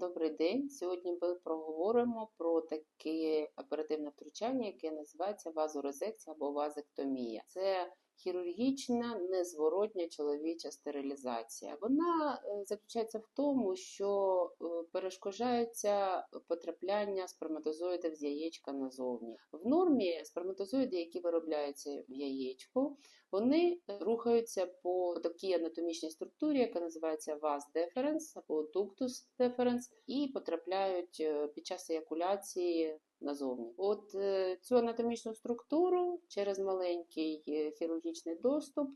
Добрий день. Сьогодні ми проговоримо про таке оперативне втручання, яке називається вазорезекція або вазектомія. Це хірургічна незворотня чоловіча стерилізація. Вона е, заключається в тому, що е, перешкоджається потрапляння сперматозоїдів з яєчка назовні. В нормі сперматозоїди, які виробляються в яєчку, вони рухаються по такій анатомічній структурі, яка називається vas deferens або ductus deferens, і потрапляють е, під час еякуляції назовні. От е, цю анатомічну структуру через маленький е, хірургічний доступ.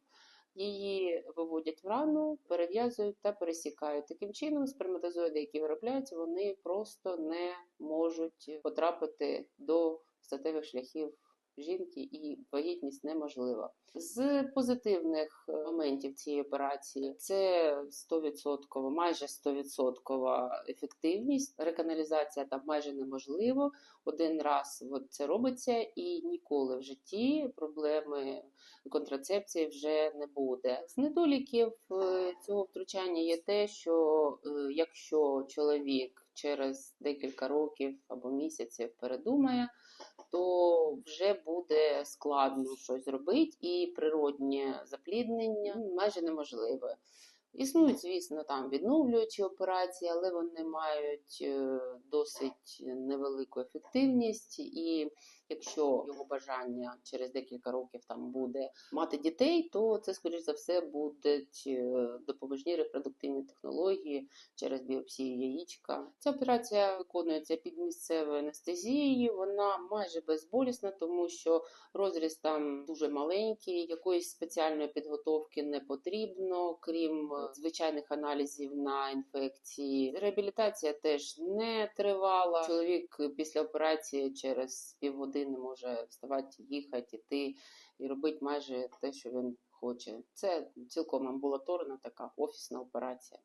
Її виводять в рану, перев'язують та пересікають. Таким чином, сперматозоїди, які виробляються, вони просто не можуть потрапити до статевих шляхів жінки, і вагітність неможлива. З позитивних е, моментів цієї операції це 100%, майже 100% ефективність. Реканалізація там майже неможливо. Один раз це робиться, і ніколи в житті проблеми контрацепції вже не буде. З недоліків е, цього втручання є те, що е, якщо чоловік через декілька років або місяців передумає, то вже буде складно щось зробити, і природнє запліднення майже неможливе. Існують, звісно, там відновлюючі операції, але вони мають е, досить невелику ефективність, і якщо його бажання через декілька років там буде мати дітей, то це, скоріш за все, будуть е, допоміжні репродуктивні технології через біопсію яєчка. Ця операція виконується під місцевою анестезією. Вона майже безболісна, тому що розріз там дуже маленький, якоїсь спеціальної підготовки не потрібно, крім звичайних аналізів на інфекції. Реабілітація теж не тривала. Чоловік після операції через півгодини може вставати, їхати, іти і робити майже те, що він хоче. Це цілком амбулаторна така офісна операція.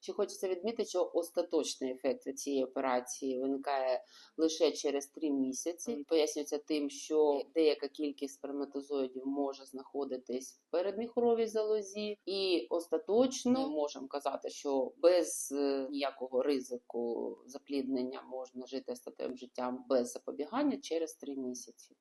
Ще хочеться відмітити, що остаточний ефект цієї операції виникає лише через 3 місяці. Пояснюється тим, що деяка кількість сперматозоїдів може знаходитись в передміхоровій залозі, і остаточно ми можемо казати, що без е, ніякого ризику запліднення можна жити статевим життям без запобігання через 3 місяці.